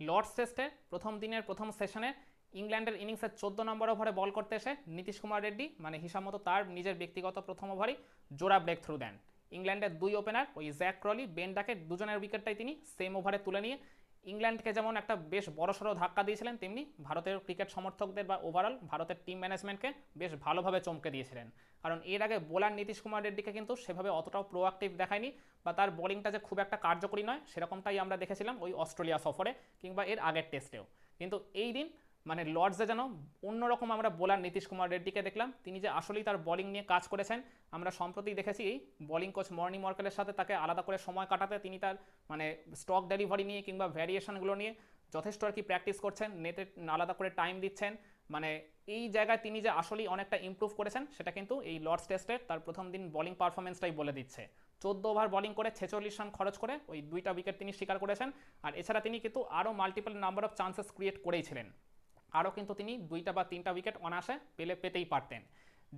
Lords টেস্টে প্রথম দিনের প্রথম সেশনে ইংল্যান্ডের ইনিংসের চোদ্দ নম্বর ওভারে বল করতে এসে নীতিশ কুমার রেড্ডি মানে হিসাব মতো তার নিজের ব্যক্তিগত প্রথম ওভারই জোড়া ব্রেক থ্রু দেন। ইংল্যান্ডের দুই ওপেনার ওই জ্যাক ক্রলি বেন ডাকের দুজনের উইকেটটাই তিনি সেম ওভারে তুলে নিয়ে ইংল্যান্ডকে যেমন একটা বেশ বড়সড় ধাক্কা দিয়েছিলেন, তেমনি ভারতের ক্রিকেট সমর্থকদের বা ওভারঅল ভারতের টিম ম্যানেজমেন্টকে বেশ ভালোভাবে চমকে দিয়েছিলেন। কারণ এর আগে বোলার নীতিশ কুমার রেড্ডিকে কিন্তু সেভাবে অতটাও প্রোয়াক্টিভ দেখায়নি বা তার বোলিংটা যে খুব একটা কার্যকরী নয়, সেরকমটাই আমরা দেখেছিলাম ওই অস্ট্রেলিয়া সফরে কিংবা এর আগের টেস্টেও কিন্তু এই দিন মানে লর্ডসে যেন অন্যরকম আমরা বোলার নীতিশ কুমার রেড্ডিকে দেখলাম। তিনি যে আসলেই তার বোলিং নিয়ে কাজ করেছেন, আমরা সম্প্রতি দেখেছি এই বোলিং কোচ মর্নি মর্কেলের সাথে তাকে আলাদা করে সময় কাটাতে তিনি তার মানে স্টক ডেলিভারি নিয়ে কিংবা ভ্যারিয়েশনগুলো নিয়ে যথেষ্ট আর কি প্র্যাকটিস করছেন নেটে আলাদা করে টাইম দিচ্ছেন। মানে এই জায়গায় তিনি যে আসলেই অনেকটা ইমপ্রুভ করেছেন, সেটা কিন্তু এই লর্ডস টেস্টের তার প্রথম দিন বলিং পারফরমেন্সটাই বলে দিচ্ছে। চোদ্দ ওভার বোলিং করে ছেচল্লিশ রান খরচ করে ওই দুইটা উইকেট তিনি স্বীকার করেছেন। আর এছাড়া তিনি কিন্তু আরও multiple number of chances create করেইছিলেন আরও কিন্তু তিনি দুইটা বা তিনটা উইকেট অনায়াসে পেলে পেতেই পারতেন।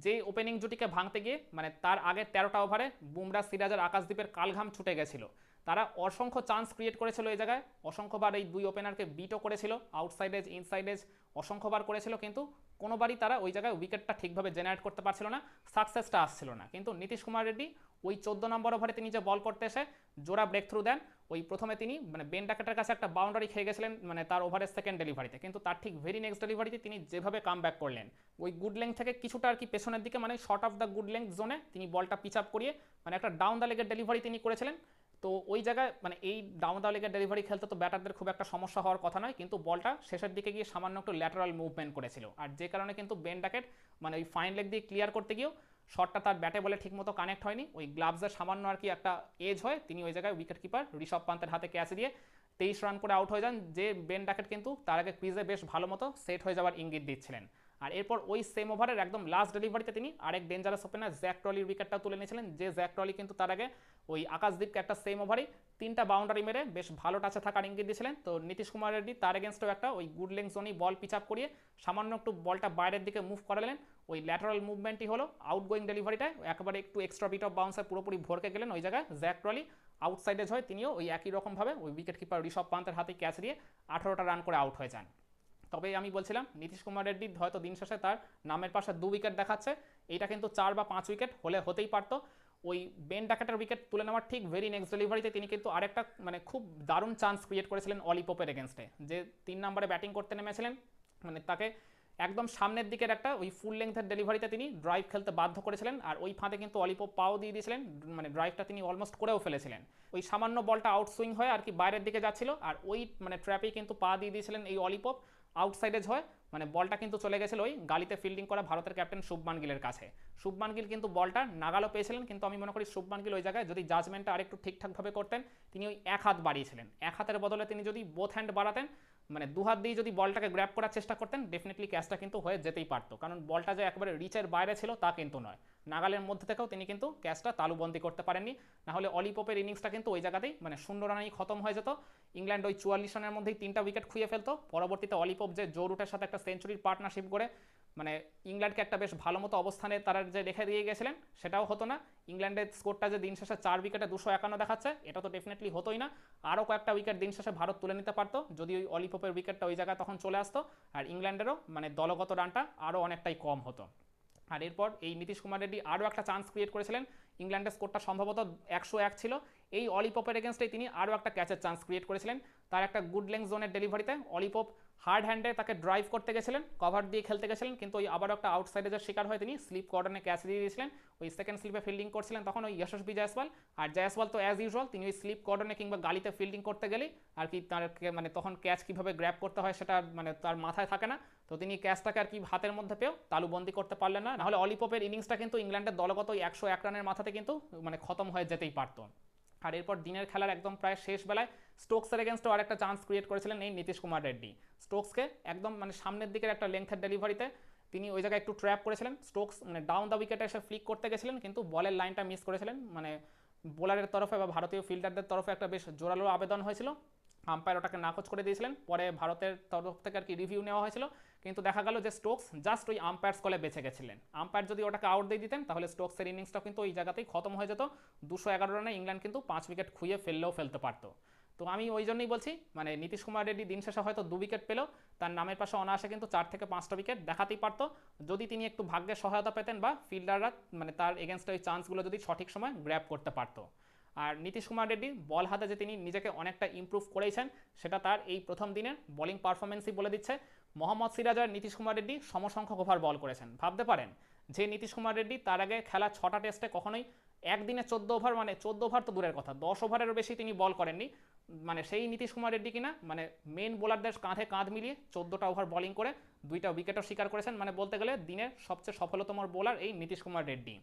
যে ওপেনিং জুটিকে ভাঙতে গিয়ে মানে তার আগের তেরোটা ওভারে বুমরা সিরাজের আকাশদ্বীপের কালঘাম ছুটে গেছিল। তারা অসংখ্য চান্স ক্রিয়েট করেছিল এই জায়গায়, অসংখ্যবার এই দুই ওপেনারকে বিটও করেছিল আউটসাইড এজ ইনসাইড এজ অসংখ্যবার করেছিল, কিন্তু কোনোবারই তারা ওই জায়গায় উইকেটটা ঠিকভাবে জেনারেট করতে পারছিল না সাকসেসটা আসছিল না। কিন্তু নীতিশ কুমার রেড্ডি ওই চোদ্দ নম্বর ওভারে তিনি যে বল করতে এসে জোড়া ব্রেক থ্রু দেন, ওই প্রথমে তিনি মানে বেন ডাকেটের কাছে একটা বাউন্ডারি খেয়ে গেছিলেন মানে তার ওভারের সেকেন্ড ডেলিভারিতে কিন্তু তার ঠিক ভেরি নেক্সট ডেলিভারিতে তিনি যেভাবে কাম ব্যাক করলেন, ওই গুড লেংথ থেকে কিছুটা আর কি পেছনের দিকে মানে short of the good length জোনে তিনি বলটা পিচ আপ করিয়ে মানে একটা ডাউন দ্য লেগের ডেলিভারি তিনি করেছিলেন। তো ওই জায়গায় মানে এই ডাউন দ্য লেগের ডেলিভারি খেলতে তো ব্যাটারদের খুব একটা সমস্যা হওয়ার কথা নয়, কিন্তু বলটা শেষের দিকে গিয়ে সামান্য একটু ল্যাটারাল মুভমেন্ট করেছিল। আর যে কারণে কিন্তু বেন ডাকেট মানে ওই ফাইন লেগ দিয়ে ক্লিয়ার করতে গিয়েও শটটা তার ব্যাটে বলে ঠিকমতো কানেক্ট হয়নি। ওই গ্লাভসের সামান্য আর কি একটা এজ হয়। তিনি ওই জায়গায় উইকেট কিপার ঋষভ পান্তের হাতে ক্যাচ দিয়ে তেইশ রান করে আউট হয়ে যান। যে বেন ডাকেট কিন্তু তার আগে ক্রিজে বেশ ভালো মতো সেট হয়ে যাওয়ার ইঙ্গিত দিচ্ছিলেন। আর এরপর ওই সেম ওভারের একদম লাস্ট ডেলিভারিতে তিনি আরেক ডেঞ্জারাস ওপেনার জ্যাক ট্রলির উইকেটটা তুলে নিয়েছিলেন। যে জ্যাক ট্রলি কিন্তু তার আগে ওই আকাশদীপকে একটা সেম ওভারই তিনটা বাউন্ডারি মেরে বেশ ভালো টাচে থাকার ইঙ্গিত দিয়েছিলেন তো নীতিশ কুমার রেড্ডি তার এগেনস্টও একটা ওই গুড লেন্স জোনেই বল পিচ আপ করিয়ে সামান্য একটু বলটা বাইরের দিকে মুভ করালেন। ওই ল্যাটারাল মুভমেন্টই হলো আউটগোয়িং ডেলিভারিটায় একবারে একটু এক্সট্রা বিট অফ বাউন্সার পুরোপুরি ভরকে গেলেন ওই জায়গায় জ্যাক ট্রলি আউটসাইডে হয় তিনিও ওই একই রকমভাবে ওই উইকেট কিপার ঋষভ পান্তের হাতে ক্যাচ দিয়ে আঠারোটা রান করে আউট হয়ে যান। তবে আমি বলছিলাম, নীতিশ কুমার রেড্ডি হয়তো দিন শেষে তার নামের পাশে দু উইকেট দেখাচ্ছে, এইটা কিন্তু চার বা পাঁচ উইকেট হলে হতেই পারতো। ওই বেন ডাকাটার উইকেট তুলে নেওয়ার ঠিক ভেরি নেক্সট ডেলিভারিতে তিনি কিন্তু আরেকটা মানে খুব দারুণ চান্স ক্রিয়েট করেছিলেন অলিপোপের এগেনস্টে যে তিন নম্বরে ব্যাটিং করতে নেমেছিলেন মানে তাকে একদম সামনের দিকের একটা ওই ফুল লেন্থের ডেলিভারিতে তিনি ড্রাইভ খেলতে বাধ্য করেছিলেন। আর ওই ফাঁদে কিন্তু অলিপোপ পাও দিয়ে দিয়েছিলেন মানে ড্রাইভটা তিনি অলমোস্ট করেও ফেলেছিলেন। ওই সামান্য বলটা আউট সুইং হয়ে আর কি বাইরের দিকে যাচ্ছিল, আর ওই মানে ট্র্যাপেই কিন্তু পা দিয়ে দিয়েছিলেন এই অলিপপ আউটসাইডেজ হয় মানে বলটা কিন্তু চলে গেছিল ওই গালিতে ফিল্ডিং করা ভারতের ক্যাপ্টেন শুভমান গিলের কাছে। শুভমান গিল কিন্তু বলটা নাগালও পেয়েছিলেন, কিন্তু আমি মনে করি শুভমান গিল ওই জায়গায় যদি জাজমেন্টটা আরেকটু ঠিকঠাকভাবে করতেন, তিনি ওই এক হাত বাড়িয়েছিলেন। এক হাতের বদলে তিনি যদি বোথ হ্যান্ড বাড়াতেন মানে দু হাত দিয়ে যদি বলটাকে গ্র্যাপ করার চেষ্টা করতেন ডেফিনেটলি ক্যাচটা কিন্তু হয়ে যেতেই পারতো। কারণ বলটা যে একবারে রিচের বাইরে ছিল, তা কিন্তু নয়। নাগালের মধ্যে থেকেও তিনি কিন্তু ক্যাচটা তালুবন্দি করতে পারেননি। নাহলে অলিপপের ইনিংসটা কিন্তু ওই জায়গাতেই মানে শূন্য রানেই খতম হয়ে যেত। ইংল্যান্ড ওই চুয়াল্লিশ রানের মধ্যেই তিনটা উইকেট খুঁয়ে ফেলতো। পরবর্তীতে অলিপপ যে জো রুটের সাথে একটা সেঞ্চুরির পার্টনারশিপ করে মানে ইংল্যান্ডকে একটা বেশ ভালো মতো অবস্থানে তারা যে রেখে দিয়ে গেছিলেন, সেটাও হতো না। ইংল্যান্ডের স্কোরটা যে দিন শেষে চার উইকেটে দুশো একান্ন দেখাচ্ছে, এটা তো ডেফিনেটলি হতোই না। আরও কয়েকটা উইকেট দিন শেষে ভারত তুলে নিতে পারতো, যদি ওই অলিপোপের উইকেটটা ওই জায়গায় তখন চলে আসতো। আর ইংল্যান্ডেরও মানে দলগত রানটা আরও অনেকটাই কম হতো। আর এরপর এই নীতিশ কুমার রেড্ডি আরও একটা চান্স ক্রিয়েট করেছিলেন। ইংল্যান্ডের স্কোরটা সম্ভবত একশো এক ছিল। এই অলিপপের এগেনস্টেই তিনি আরও একটা ক্যাচের চান্স ক্রিয়েট করেছিলেন। তার একটা গুড লেংথ জোনের ডেলিভারিতে অলিপপ হার্ড হ্যান্ডে তাকে ড্রাইভ করতে গেছিলেন কভার দিয়ে খেলতে গেছিলেন, কিন্তু ওই আবারও একটা আউটসাইডে যে শিকার হয়ে তিনি স্লিপ কর্ডনে ক্যাচ দিয়ে দিয়েছিলেন। ওই সেকেন্ড স্লিপে ফিল্ডিং করছিলেন তখন ওই যশস্বী জয়সওয়াল আর জয়সওয়াল তো অ্যাজ ইউজুয়াল তিনি ওই স্লিপ কর্ডনে কিংবা গালিতে ফিল্ডিং করতে গেলেই আর কি তার মানে তখন ক্যাচ কীভাবে গ্র্যাপ করতে হয় সেটা মানে তার মাথায় থাকে না। তো তিনি ক্যাচটাকে আর কি হাতের মধ্যে পেয়েও তালুবন্দি করতে পারলেন না। নাহলে অলিপপের ইনিংসটা কিন্তু ইংল্যান্ডের দলগত ওই একশো এক রানের মাথাতে কিন্তু মানে খতম হয়ে যেতেই পারতো। আর এরপর দিনের খেলার একদম প্রায় শেষ বেলায় স্টোকসের এগেনস্টও আর একটা চান্স ক্রিয়েট করেছিলেন এই নীতিশ কুমার রেড্ডি। স্টোকসকে একদম মানে সামনের দিকের একটা লেংথের ডেলিভারিতে তিনি ওই জায়গায় একটু ট্র্যাপ করেছিলেন। স্টোকস মানে ডাউন দ্য উইকেটে এসে ফ্লিক করতে গেছিলেন, কিন্তু বলের লাইনটা মিস করেছিলেন। মানে বোলারের তরফে বা ভারতীয় ফিল্ডারদের তরফে একটা বেশ জোরালো আবেদন হয়েছিল। আম্পায়ার ওটাকে নাকচ করে দিয়েছিলেন। পরে ভারতের তরফ থেকে আর কি রিভিউ নেওয়া হয়েছিল। কিন্তু দেখা গেল যে স্টোকস জাস্ট ওই আম্পায়ার্স কলে বেঁচে গেছিলেন। আম্পায়ার যদি ওটাকে আউট দিয়ে দিতেন, তাহলে স্টোকসের ইনিংসটা কিন্তু ওই জায়গাতেই খতম হয়ে যেত। দুশো এগারো রানে ইংল্যান্ড কিন্তু পাঁচ উইকেট খুঁয়ে ফেললেও ফেলতে পারতো। তো আমি ওই জন্যই বলছি মানে নীতিশ কুমার রেড্ডি দিন শেষে হয়তো দু উইকেট পেলেও তার নামের পাশে অনায়াসে কিন্তু চার থেকে পাঁচটা উইকেট দেখাতেই পারতো। যদি তিনি একটু ভাগ্যের সহায়তা পেতেন বা ফিল্ডাররা মানে তার এগেনস্টে ওই চান্সগুলো যদি সঠিক সময় গ্র্যাপ করতে পারতো। আর নীতিশ কুমার রেড্ডি বল হাতে যে তিনি নিজেকে অনেকটা ইমপ্রুভ করেছেন, সেটা তার এই প্রথম দিনের বোলিং পারফরমেন্সই বলে দিচ্ছে। মোহাম্মদ সিরাজ আর নীতিশ কুমার রেড্ডি সমসংখ্যক ওভার বল করেছেন। ভাবতে পারেন, যে নীতিশ কুমার রেড্ডি তার আগে খেলা ছটা টেস্টে কখনোই একদিনে চোদ্দ ওভার মানে চোদ্দ ওভার তো দূরের কথা, দশ ওভারেরও বেশি তিনি বল করেননি। মানে সেই নীতিশ কুমার রেড্ডি কিনা মানে মেন বোলারদের কাঁধে কাঁধ মিলিয়ে চোদ্দোটা ওভার বোলিং করে দুইটা উইকেটও শিকার করেছেন। মানে বলতে গেলে দিনের সবচেয়ে সফলতম বোলার এই নীতিশ কুমার রেড্ডি।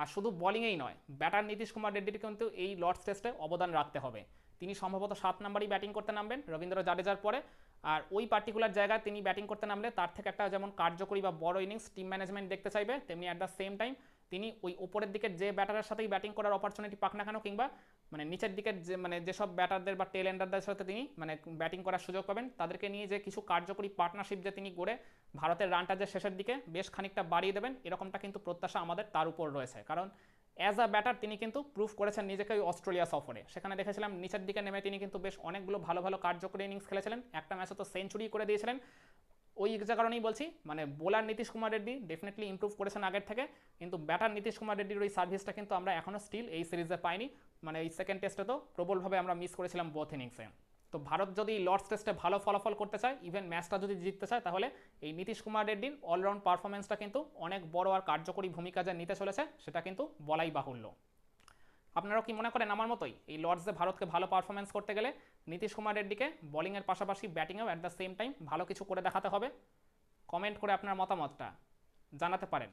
আর শুধু বোলিংয়েই নয় ব্যাটার নীতিশ কুমার রেড্ডির কিন্তু এই লর্ডস টেস্টে অবদান রাখতে হবে। তিনি সম্ভবত সাত নাম্বারই ব্যাটিং করতে নামবেন। রবীন্দ্র জাডেজার পরে আর ওই পার্টিকুলার জায়গায় তিনি ব্যাটিং করতে নামলে তার থেকে একটা যেমন কার্যকরী বা বড় ইনিংস টিম ম্যানেজমেন্ট দেখতে চাইবে, তেমনি অ্যাট দ্য সেম টাইম তিনি ওই ওপরের দিকের যে ব্যাটারের সাথেই ব্যাটিং করার অপরচুনিটি পাক না কেন কিংবা মানে নিচের দিকের যে মানে যেসব ব্যাটারদের বা টেল এন্ডারদের সাথে তিনি মানে ব্যাটিং করার সুযোগ পাবেন, তাদেরকে নিয়ে যে কিছু কার্যকরী পার্টনারশিপ যে তিনি গড়ে ভারতের রানটা যে শেষের দিকে বেশ খানিকটা বাড়িয়ে দেবেন, এরকমটা কিন্তু প্রত্যাশা আমাদের তার উপর রয়েছে। কারণ অ্যাজ আ ব্যাটার তিনি কিন্তু প্রুভ করেছেন নিজেকে ওই অস্ট্রেলিয়া সফরে। সেখানে দেখেছিলাম, নিচের দিকে নেমে তিনি কিন্তু বেশ অনেকগুলো ভালো ভালো কার্যকরী ইনিংস খেলেছিলেন। একটা ম্যাচে তো সেঞ্চুরি করে দিয়েছিলেন। ওই কারণেই বলছি মানে bowler Nitish Kumar Reddy definitely improve করেছেন আগের থেকে। কিন্তু ব্যাটার নীতিশ কুমার রেড্ডির ওই সার্ভিসটা কিন্তু আমরা এখনও স্টিল এই সিরিজে পাইনি। মানে এই সেকেন্ড টেস্টে তো প্রবলভাবে আমরা মিস করেছিলাম বোথ ইনিংসে তো ভারত যদি লর্ডস টেস্টে ভালো ফলাফল করতে চায় ইভেন ম্যাচটা যদি জিততে চায়, তাহলে এই নীতিশ কুমার রেড্ডির অলরাউন্ড পারফরমেন্সটা কিন্তু অনেক বড় আর কার্যকরী ভূমিকা যে নিতে চলেছে, সেটা কিন্তু বলাই বাহুল্য। আপনারাও কি মনে করেন আমার মতোই? এই লর্ডসে ভারতকে ভালো পারফরমেন্স করতে গেলে নীতিশ কুমার রেড্ডিকে বোলিংয়ের পাশাপাশি ব্যাটিংয়েও অ্যাট দ্য সেম টাইম ভালো কিছু করে দেখাতে হবে? কমেন্ট করে আপনার মতামতটা জানাতে পারেন।